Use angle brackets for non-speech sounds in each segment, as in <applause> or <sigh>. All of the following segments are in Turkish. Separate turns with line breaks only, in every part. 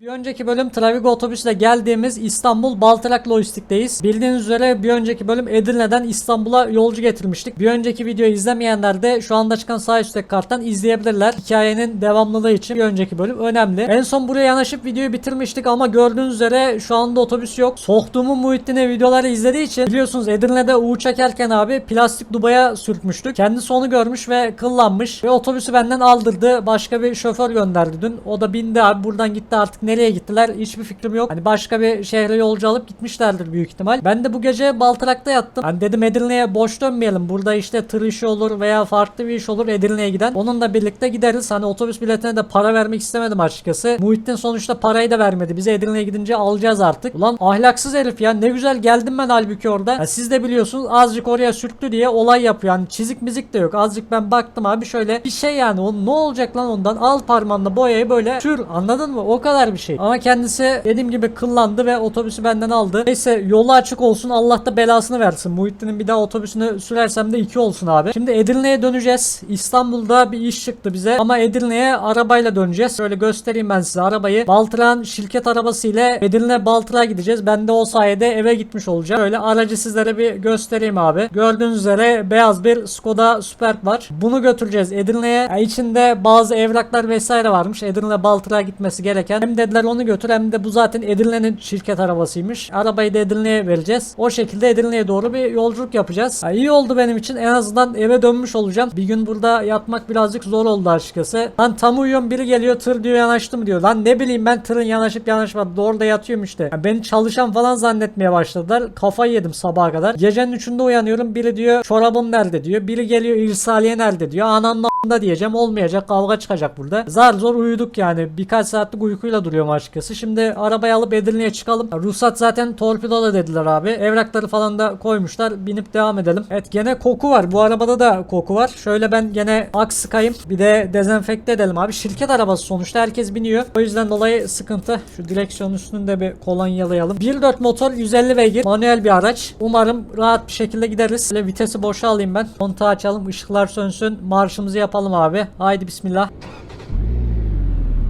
Bir önceki bölüm Travigo otobüsle geldiğimiz İstanbul Baltırak Lojistik'teyiz. Bildiğiniz üzere bir önceki bölüm Edirne'den İstanbul'a yolcu getirmiştik. Bir önceki videoyu izlemeyenler de şu anda çıkan sağ üstteki karttan izleyebilirler. Hikayenin devamlılığı için bir önceki bölüm önemli. En son buraya yanaşıp videoyu bitirmiştik ama gördüğünüz üzere şu anda otobüs yok. Soktuğumu Muhittin'e videoları izlediği için biliyorsunuz Edirne'de U çekerken abi plastik dubaya sürtmüştük. Kendisi onu görmüş ve kıllanmış ve otobüsü benden aldırdı. Başka bir şoför gönderdi dün. O da bindi abi buradan gitti artık nereye gittiler hiçbir fikrim yok. Hani başka bir şehre yolcu alıp gitmişlerdir büyük ihtimal. Ben de bu gece Baltırak'ta yattım. Hani dedim Edirne'ye boş dönmeyelim. Burada işte tır işi olur veya farklı bir iş olur Edirne'ye giden. Onunla birlikte gideriz. Hani otobüs biletine de para vermek istemedim açıkçası. Muhittin sonuçta parayı da vermedi. Bize Edirne'ye gidince alacağız artık. Ulan ahlaksız herif ya. Ne güzel geldim ben halbuki orada. Ya siz de biliyorsunuz azıcık oraya sürttü diye olay yapıyor. Yani çizik mizik de yok. Azıcık ben baktım abi şöyle bir şey yani. O ne olacak lan ondan? Al parmağınla boyayı böyle sür. Anladın mı? O kadar bir şey. Ama kendisi dediğim gibi kıllandı ve otobüsü benden aldı. Neyse yolu açık olsun. Allah da belasını versin. Muhittin'in bir daha otobüsünü sürersem de iki olsun abi. Şimdi Edirne'ye döneceğiz. İstanbul'da bir iş çıktı bize. Ama Edirne'ye arabayla döneceğiz. Şöyle göstereyim ben size arabayı. Baltıran şirket arabası ile Edirne Baltıra gideceğiz. Ben de o sayede eve gitmiş olacağım. Böyle aracı sizlere bir göstereyim abi. Gördüğünüz üzere beyaz bir Skoda Superb var. Bunu götüreceğiz Edirne'ye. Yani içinde bazı evraklar vesaire varmış. Edirne Baltıra gitmesi gereken. Hem dediler onu götür hem de bu zaten Edirne'nin şirket arabasıymış. Arabayı da Edirne'ye vereceğiz. O şekilde Edirne'ye doğru bir yolculuk yapacağız. Ya iyi oldu benim için. En azından eve dönmüş olacağım. Bir gün burada yatmak birazcık zor oldu açıkçası. Lan tam uyuyorum biri geliyor tır diyor yanaştı mı diyor. Lan ne bileyim ben tırın yanaşıp yanaşmadı. Doğru da yatıyorum işte. Ya beni çalışan falan zannetmeye başladılar. Kafayı yedim sabaha kadar. Gecenin üçünde uyanıyorum. Biri diyor çorabım nerede diyor. Biri geliyor irsaliye nerede diyor. Ananın da diyeceğim olmayacak kavga çıkacak burada. Zar zor uyuduk yani. Birkaç saatlik uykuyla duruyorum açıkçası. Şimdi arabayı alıp Edirne'ye çıkalım. Ruhsat zaten torpidoda dediler abi. Evrakları falan da koymuşlar. Binip devam edelim. Evet gene koku var. Bu arabada da koku var. Şöyle ben gene aks sıkayım. Bir de dezenfekte edelim abi. Şirket arabası sonuçta herkes biniyor. O yüzden dolayı sıkıntı. Şu direksiyon üstünde bir kolonyalayalım. 1.4 motor 150 beygir. Manuel bir araç. Umarım rahat bir şekilde gideriz. Böyle vitesi boşa alayım ben. Kontağı açalım. ışıklar sönsün. Marşımızı yapalım abi. Haydi bismillah.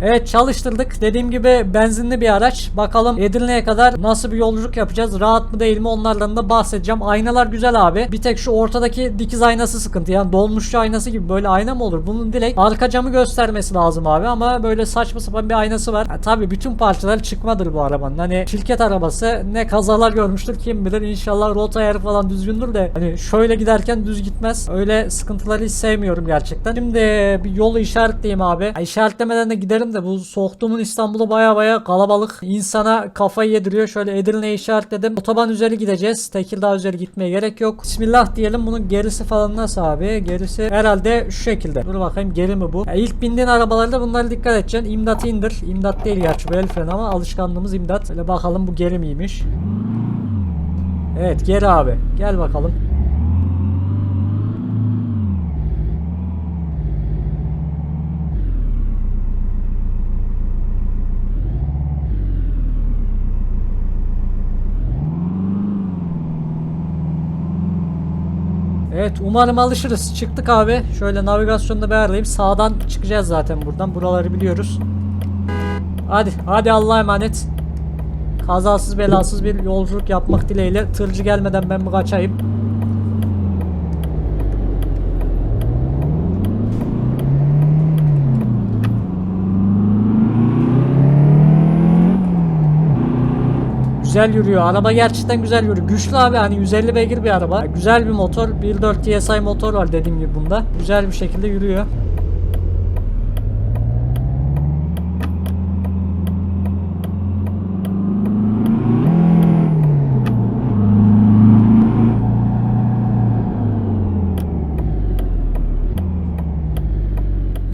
Evet çalıştırdık. Dediğim gibi benzinli bir araç. Bakalım Edirne'ye kadar nasıl bir yolculuk yapacağız? Rahat mı değil mi onlardan da bahsedeceğim. Aynalar güzel abi. Bir tek şu ortadaki dikiz aynası sıkıntı. Yani dolmuşçu aynası gibi böyle ayna mı olur? Bunun direkt arka camı göstermesi lazım abi ama böyle saçma sapan bir aynası var. Ha, tabii bütün parçalar çıkmadır bu arabanın. Hani şirket arabası ne kazalar görmüştür kim bilir. İnşallah rota ayarı falan düzgündür de hani şöyle giderken düz gitmez. Öyle sıkıntıları hiç sevmiyorum gerçekten. Şimdi bir yolu işaretleyeyim abi. Ha, işaretlemeden de giderim de bu soğuktuğumun İstanbul'u baya baya kalabalık. İnsana kafayı yediriyor. Şöyle Edirne'ye işaretledim. Otoban üzeri gideceğiz. Tekirdağ üzeri gitmeye gerek yok. Bismillah diyelim. Bunun gerisi falan nasıl abi? Gerisi herhalde şu şekilde. Dur bakayım geri mi bu? Ya ilk bindiğin arabalarda bunlara dikkat edeceksin. İmdatı indir. İmdat değil gerçi bu el freni ama alışkanlığımız imdat. Böyle bakalım bu geri miymiş? Evet geri abi. Gel bakalım. Evet umarım alışırız. Çıktık abi. Şöyle navigasyonda bir ayarlayayım. Sağdan çıkacağız zaten buradan. Buraları biliyoruz. Hadi hadi Allah'a emanet. Kazasız belasız bir yolculuk yapmak dileğiyle. Tırcı gelmeden ben bir kaçayım. Güzel yürüyor. Araba gerçekten güzel yürüyor. Güçlü abi hani 150 beygir bir araba. Güzel bir motor. 1.4 TSI motor var dediğim gibi bunda. Güzel bir şekilde yürüyor.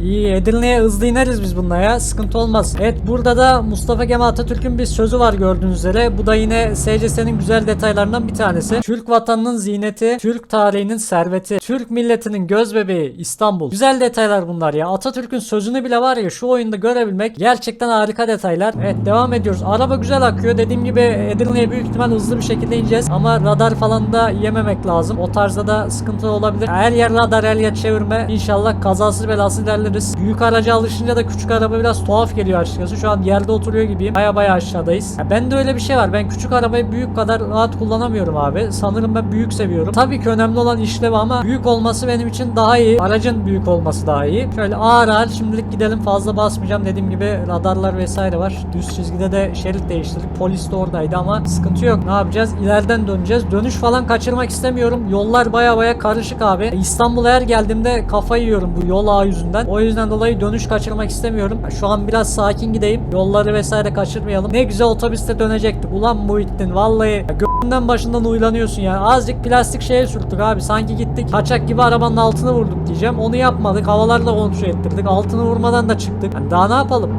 İyi Edirne'ye hızlı ineriz biz bununla ya. Sıkıntı olmaz. Evet burada da Mustafa Kemal Atatürk'ün bir sözü var gördüğünüz üzere. Bu da yine SCS'nin güzel detaylarından bir tanesi. Türk vatanının ziyneti, Türk tarihinin serveti, Türk milletinin göz bebeği İstanbul. Güzel detaylar bunlar ya. Atatürk'ün sözünü bile var ya şu oyunda görebilmek gerçekten harika detaylar. Evet devam ediyoruz. Araba güzel akıyor. Dediğim gibi Edirne'ye büyük ihtimal hızlı bir şekilde ineceğiz. Ama radar falan da yememek lazım. O tarzda da sıkıntı olabilir. Her yer radar her yer çevirme. İnşallah kazasız belasız ilerleriz. Büyük araca alışınca da küçük araba biraz tuhaf geliyor açıkçası. Şu an yerde oturuyor gibiyim. Baya baya aşağıdayız. Ya ben de öyle bir şey var. Ben küçük arabayı büyük kadar rahat kullanamıyorum abi. Sanırım ben büyük seviyorum. Tabii ki önemli olan işlevi ama büyük olması benim için daha iyi. Aracın büyük olması daha iyi. Şöyle ağır ağır şimdilik gidelim. Fazla basmayacağım. Dediğim gibi radarlar vesaire var. Düz çizgide de şerit değiştirdik. Polis de oradaydı ama sıkıntı yok. Ne yapacağız? İleriden döneceğiz. Dönüş falan kaçırmak istemiyorum. Yollar baya baya karışık abi. İstanbul'a her geldiğimde kafayı yiyorum bu yol ağı yüzünden. O yüzden dolayı dönüş kaçırmak istemiyorum. Şu an biraz sakin gideyim. Yolları vesaire kaçırmayalım. Ne güzel otobüste dönecektik. Ulan Muhittin vallahi göğünden başından uylanıyorsun ya. Azıcık plastik şeye sürttük abi. Sanki gittik kaçak gibi arabanın altını vurduk diyeceğim. Onu yapmadık. Havalarla kontrol ettirdik. Altını vurmadan da çıktık. Yani daha ne yapalım?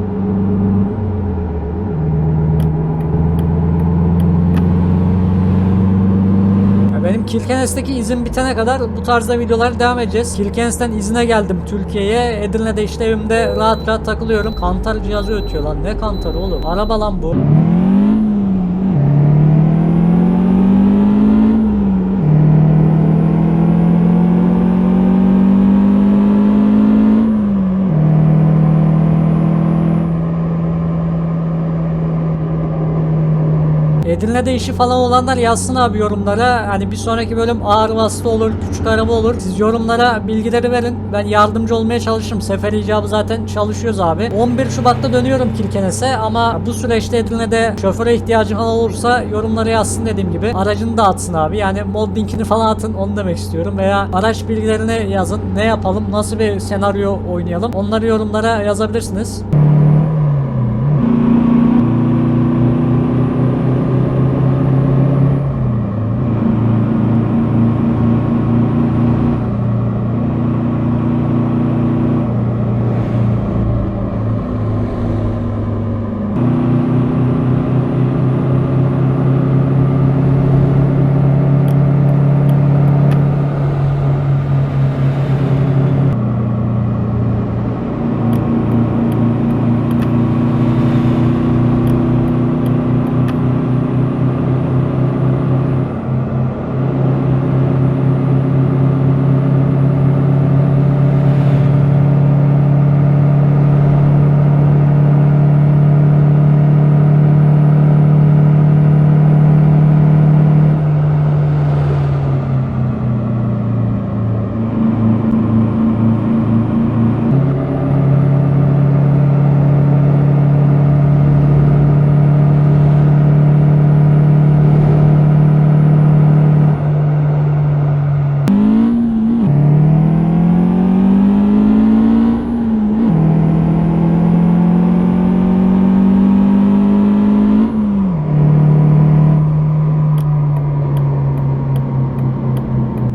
Kirkenes'teki izin bitene kadar bu tarzda videolar devam edeceğiz. Kirkenes'ten izine geldim Türkiye'ye. Edirne'de işte evimde rahat rahat takılıyorum. Kantar cihazı ötüyor lan. Ne kantarı oğlum? Araba lan bu. Edirne'de işi falan olanlar yazsın abi yorumlara. Hani bir sonraki bölüm ağır vasıta olur, küçük araba olur. Siz yorumlara bilgileri verin. Ben yardımcı olmaya çalışırım. Sefer icabı zaten çalışıyoruz abi. 11 Şubat'ta dönüyorum Kirkenes'e ama bu süreçte Edirne'de şoföre ihtiyacı falan olursa yorumlara yazsın dediğim gibi. Aracını da atsın abi. Yani mod linkini falan atın onu demek istiyorum. Veya araç bilgilerini yazın. Ne yapalım, nasıl bir senaryo oynayalım. Onları yorumlara yazabilirsiniz.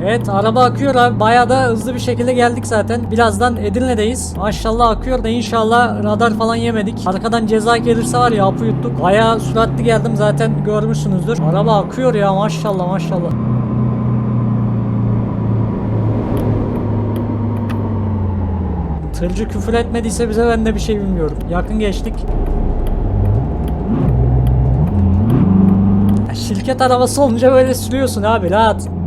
Evet araba akıyor abi. Bayağı da hızlı bir şekilde geldik zaten. Birazdan Edirne'deyiz. Maşallah akıyor da inşallah radar falan yemedik. Arkadan ceza gelirse var ya hapı yuttuk. Bayağı süratli geldim zaten görmüşsünüzdür. Araba akıyor ya maşallah maşallah. Tırcı küfür etmediyse bize ben de bir şey bilmiyorum. Yakın geçtik. Şirket arabası olunca böyle sürüyorsun abi rahat.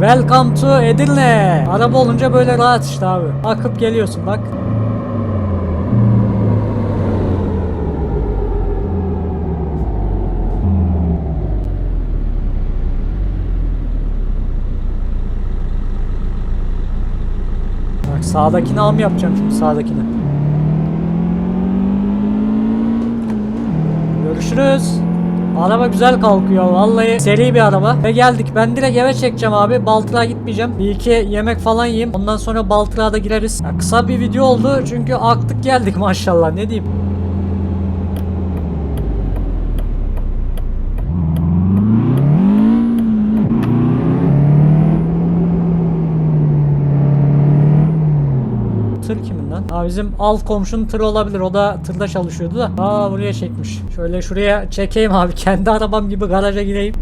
Welcome to Edirne. Araba olunca böyle rahat işte abi. Akıp geliyorsun bak. Bak sağdakini al mı yapacağım şimdi sağdakini. Görüşürüz. Araba güzel kalkıyor vallahi seri bir araba. Ve geldik ben direkt eve çekeceğim abi Baltırağa gitmeyeceğim. Bir iki yemek falan yiyeyim ondan sonra Baltırağa da gireriz. Ya kısa bir video oldu çünkü aktık geldik <laughs> maşallah ne diyeyim Tır kimin lan? Aa bizim alt komşunun tırı olabilir. O da tırda çalışıyordu da. Aa buraya çekmiş. Şöyle şuraya çekeyim abi. <laughs> Kendi arabam gibi garaja gireyim.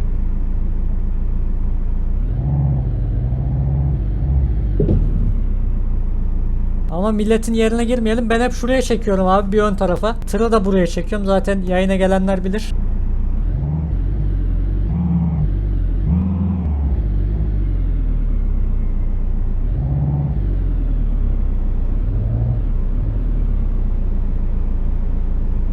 Ama milletin yerine girmeyelim. Ben hep şuraya çekiyorum abi bir ön tarafa. Tırı da buraya çekiyorum. Zaten yayına gelenler bilir.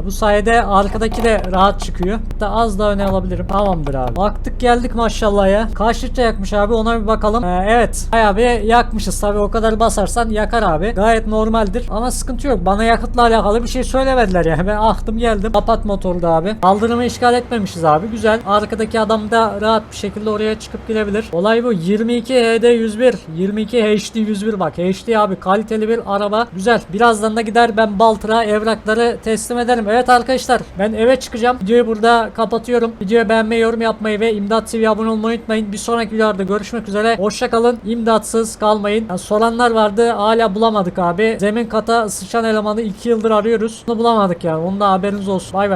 Bu sayede arkadaki de rahat çıkıyor. Hatta az daha öne alabilirim. Tamamdır abi. Baktık geldik maşallah ya. Kaç litre yakmış abi ona bir bakalım. Ee, evet. Bayağı bir yakmışız. Tabi o kadar basarsan yakar abi. Gayet normaldir. Ama sıkıntı yok. Bana yakıtla alakalı bir şey söylemediler ya. Ben aktım geldim. Kapat motoru da abi. Kaldırımı işgal etmemişiz abi. Güzel. Arkadaki adam da rahat bir şekilde oraya çıkıp gidebilir. Olay bu. 22 HD 101. 22 HD 101 bak. HD abi kaliteli bir araba. Güzel. Birazdan da gider ben Baltır'a evrakları teslim ederim. Evet arkadaşlar ben eve çıkacağım. Videoyu burada kapatıyorum. Videoya beğenmeyi, yorum yapmayı ve İmdat TV'ye abone olmayı unutmayın. Bir sonraki videolarda görüşmek üzere. Hoşçakalın. İmdatsız kalmayın. Yani soranlar vardı. Hala bulamadık abi. Zemin kata sıçan elemanı 2 yıldır arıyoruz. Bunu bulamadık ya. Onun da haberiniz olsun. Bay bay.